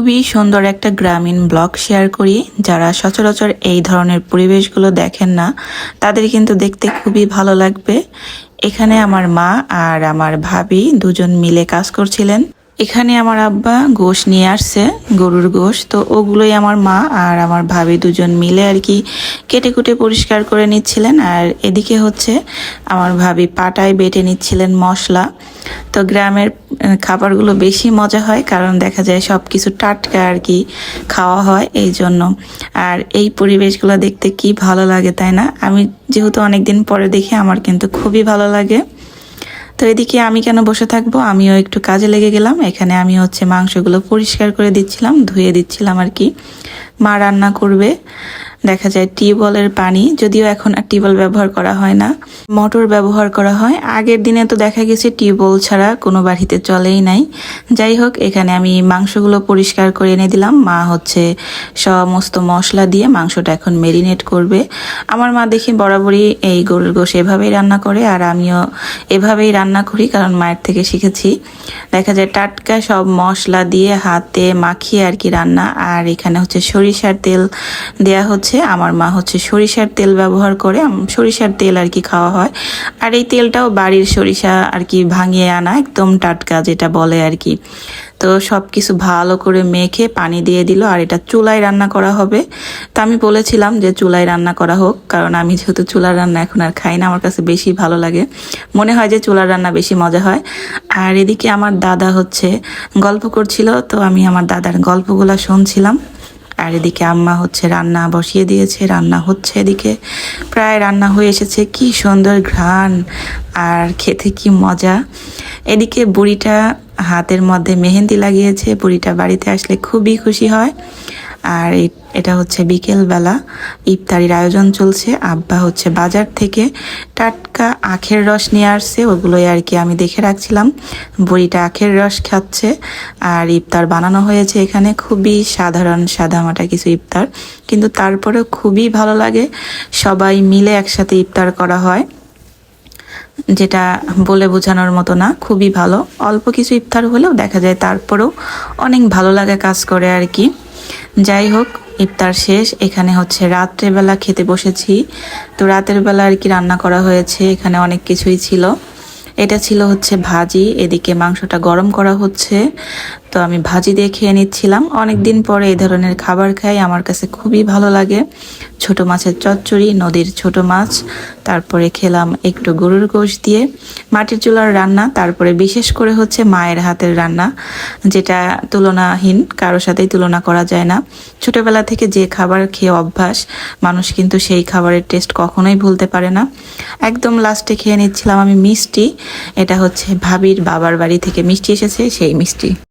খুবই সুন্দর একটা গ্রামীণ ব্লগ শেয়ার করি। যারা সচরাচর এই ধরনের পরিবেশগুলো দেখেন না, তাদের কিন্তু দেখতে খুবই ভালো লাগবে। এখানে আমার মা আর আমার ভাবি দুজন মিলে কাজ করছিলেন। এখানে আমার আব্বা গোশ নিয়ে আসছে, গরুর গোশ। তো ওগুলোই আমার মা আর আমার ভাবি দুজন মিলে আর কি কেটে কুটে পরিষ্কার করে নিচ্ছিলেন। আর এদিকে হচ্ছে আমার ভাবি পাটায় বেটে নিচ্ছিলেন মশলা। তো গ্রামের খাবারগুলো বেশি মজা হয় কারণ দেখা যায় সব কিছু টাটকা আর কি খাওয়া হয় এই জন্য। আর এই পরিবেশগুলো দেখতে কি ভালো লাগে তাই না? আমি যেহেতু অনেকদিন পরে দেখি, আমার কিন্তু খুবই ভালো লাগে। তো এদিকে আমি কেন বসে থাকব? আমিও একটু কাজে লেগে গেলাম। এখানে আমি হচ্ছে মাংসগুলো পরিষ্কার করে দিচ্ছিলাম, ধুয়ে দিচ্ছিলাম আর কি। মা রান্না করবে। দেখা যায় টিউবওয়েলের পানি, যদিও এখন আর টিউবওয়েল ব্যবহার করা হয় না। মোটর ব্যবহার করা হয়। আগের দিনে তো দেখা গেছে টিউবওয়েল ছাড়া কোনো বাড়িতে চলেই নাই। যাই হোক, এখানে আমি মাংসগুলো পরিষ্কার করে এনে দিলাম। মা হচ্ছে সমস্ত মশলা দিয়ে মাংসটা এখন মেরিনেট করবে। আমার মা দেখি বরাবরই এই গরুর গোশ এভাবেই রান্না করে, আর আমিও এভাবেই রান্না করি, কারণ মায়ের থেকে শিখেছি। দেখা যায় টাটকা সব মশলা দিয়ে হাতে মাখিয়ে আর কি রান্না। আর এখানে হচ্ছে সরিষার তেল দেয়া হচ্ছে। আমার মা হচ্ছে সরিষার তেল ব্যবহার করে সরিষার তেল আর কি খাওয়া হয়। আর এই তেলটাও বাড়ির সরিষা আর কি ভাঙিয়ে আনা, একদম টাটকা যেটা বলে আর কি। তো সব কিছু ভালো করে মেখে পানি দিয়ে দিল, আর এটা চুলায় রান্না করা হবে। তো আমি বলেছিলাম যে চুলায় রান্না করা হোক, কারণ আমি যেহেতু চুলার রান্না এখন আর খাই না, আমার কাছে বেশি ভালো লাগে। মনে হয় যে চুলার রান্না বেশি মজা হয়। আর এদিকে আমার দাদা হচ্ছে গল্প করছিল, তো আমি আমার দাদার গল্পগুলো শুনছিলাম। আর এদিকে আম্মা হচ্ছে রান্না বসিয়ে দিয়েছে, রান্না হচ্ছে এদিকে। প্রায় রান্না হয়ে এসেছে, কি সুন্দর ঘ্রাণ, আর খেতে কি মজা। এদিকে বুড়িটা হাতের মধ্যে মেহেন্দি লাগিয়েছে, বুড়িটা বাড়িতে আসলে খুবই খুশি হয়। আর এটা হচ্ছে বিকেলবেলা ইফতারির আয়োজন চলছে। আব্বা হচ্ছে বাজার থেকে টাটকা আখের রস নিয়ে আসছে। ওগুলোই আর কি আমি দেখে রাখছিলাম। বুড়িটা আখের রস খাচ্ছে আর ইফতার বানানো হয়েছে এখানে। খুবই সাধারণ সাদামাটা কিছু ইফতার। কিন্তু তারপরেও খুবই ভালো লাগে। সবাই মিলে একসাথে ইফতার করা হয়। যেটা বলে বোঝানোর মতো না, খুবই ভালো। অল্প কিছু ইফতার হলেও দেখা যায় তারপরেও অনেক ভালো লাগা কাজ করে আর কি। যাই হোক ইফতার শেষ। এখানে হচ্ছে রাত্রেবেলা খেতে বসেছি। তো রাতের বেলা আর কি রান্না করা হয়েছে, এখানে অনেক কিছুই ছিল। এটা ছিল হচ্ছে ভাজি, এদিকে মাংসটা গরম করা হচ্ছে। তো আমি ভাজি দিয়ে খেয়ে নিচ্ছিলাম। অনেক দিন পরে এই ধরনের খাবার খাই, আমার কাছে খুবই ভালো লাগে। ছোট মাছের চচ্চড়ি, নদীর ছোট মাছ। তারপরে খেলাম একটু গরুর গোশ দিয়ে, মাটির চুলার রান্না, তারপরে বিশেষ করে হচ্ছে মায়ের হাতের রান্না, যেটা তুলনাহীন কারোর সাথেই তুলনা করা যায় না। ছোটবেলা থেকে যে খাবার খেয়ে অভ্যাস, মানুষ কিন্তু সেই খাবারের টেস্ট কখনোই ভুলতে পারে না। একদম লাস্টে খেয়ে নিচ্ছিলাম আমি মিষ্টি, এটা হচ্ছে ভাবির বাবার বাড়ি থেকে মিষ্টি এসেছে, সেই মিষ্টি।